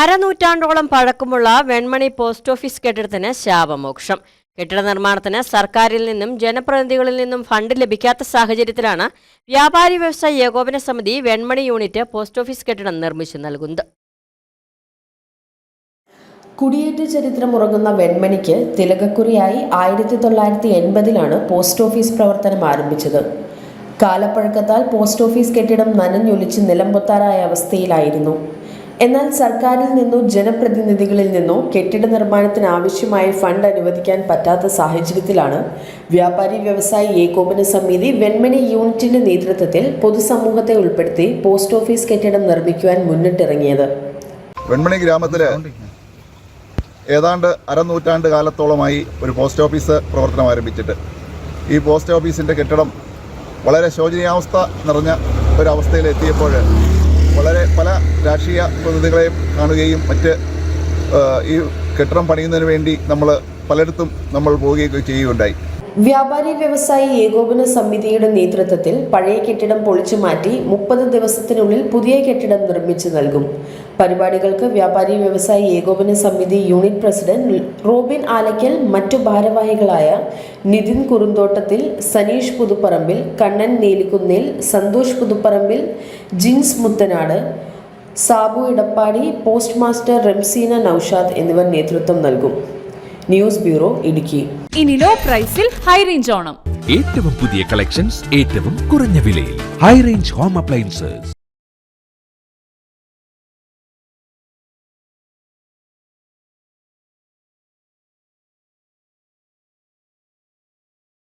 അരനൂറ്റാണ്ടോളം പഴക്കമുള്ള Venmony post office കെട്ടിടത്തിന് ശാപമോക്ഷം. കെട്ടിട നിർമ്മാണത്തിന് സർക്കാരിൽ നിന്നും ജനപ്രതിനിധികളിൽ നിന്നും ഫണ്ട് ലഭിക്കാത്ത സാഹചര്യത്തിലാണ് വ്യാപാരി വ്യവസായ ഏകോപന സമിതി വെൺമണി യൂണിറ്റ് പോസ്റ്റ് ഓഫീസ് കെട്ടിടം നിർമ്മിച്ചു നൽകുന്നത്. കുടിയേറ്റ ചരിത്രം ഉറങ്ങുന്ന വെൺമണിക്ക് തിലകക്കുറിയായി ആയിരത്തി തൊള്ളായിരത്തി എൺപതിലാണ് പോസ്റ്റ് ഓഫീസ് പ്രവർത്തനം ആരംഭിച്ചത്. കാലപ്പഴക്കത്താൽ പോസ്റ്റ് ഓഫീസ് കെട്ടിടം നനഞ്ഞൊലിച്ച് നിലംപൊത്താറായ അവസ്ഥയിലായിരുന്നു. എന്നാൽ സർക്കാരിൽ നിന്നോ ജനപ്രതിനിധികളിൽ നിന്നോ കെട്ടിട നിർമ്മാണത്തിന് ആവശ്യമായ ഫണ്ട് അനുവദിക്കാൻ പറ്റാത്ത സാഹചര്യത്തിലാണ് വ്യാപാരി വ്യവസായി ഏകോപന സമിതി വെൺമണി യൂണിറ്റിന്റെ നേതൃത്വത്തിൽ പൊതുസമൂഹത്തെ ഉൾപ്പെടുത്തി പോസ്റ്റ് ഓഫീസ് കെട്ടിടം നിർമ്മിക്കുവാൻ മുന്നിട്ടിറങ്ങിയത്. വെൺമണി ഗ്രാമത്തിലെ ഏതാണ്ട് അരനൂറ്റാണ്ട് കാലത്തോളമായി ഒരു പോസ്റ്റ് ഓഫീസ് പ്രവർത്തനം ആരംഭിച്ചിട്ട് ഈ പോസ്റ്റ് ഓഫീസിന്റെ കെട്ടിടം വളരെ ശോചനീയാവസ്ഥ നിറഞ്ഞ ഒരവസ്ഥയിൽ എത്തിയപ്പോൾ വളരെ പല രാഷ്ട്രീയ പ്രതിനിധികളെയും കാണുകയും മറ്റ് ഈ കെട്ടിടം പണിയുന്നതിന് വേണ്ടി നമ്മൾ പലയിടത്തും നമ്മൾ പോവുകയൊക്കെ ചെയ്യുകയുണ്ടായി. വ്യാപാരി വ്യവസായി ഏകോപന സമിതിയുടെ നേതൃത്വത്തിൽ പഴയ കെട്ടിടം പൊളിച്ചു മാറ്റി മുപ്പത് ദിവസത്തിനുള്ളിൽ പുതിയ കെട്ടിടം നിർമ്മിച്ചു നൽകും. പരിപാടികൾക്ക് വ്യാപാരി വ്യവസായി ഏകോപന സമിതി യൂണിറ്റ് പ്രസിഡന്റ് റോബിൻ ആലയ്ക്കൽ മറ്റു ഭാരവാഹികളായ നിതിൻ കുറുന്തോട്ടത്തിൽ സനീഷ് പുതുപ്പറമ്പിൽ കണ്ണൻ നീലിക്കുന്നിൽ സന്തോഷ് പുതുപ്പറമ്പിൽ ജിൻസ് മുത്തനാട് സാബു ഇടപ്പാടി പോസ്റ്റ് മാസ്റ്റർ റംസീന നൌഷാദ് എന്നിവർ നേതൃത്വം നൽകും. News bureau Idukki. ഇനി ലോ പ്രൈസിൽ ഹൈ റേഞ്ച് ഓണം. ഏറ്റവും പുതിയ കളക്ഷൻസ് ഏറ്റവും കുറഞ്ഞ വിലയിൽ. High range home appliances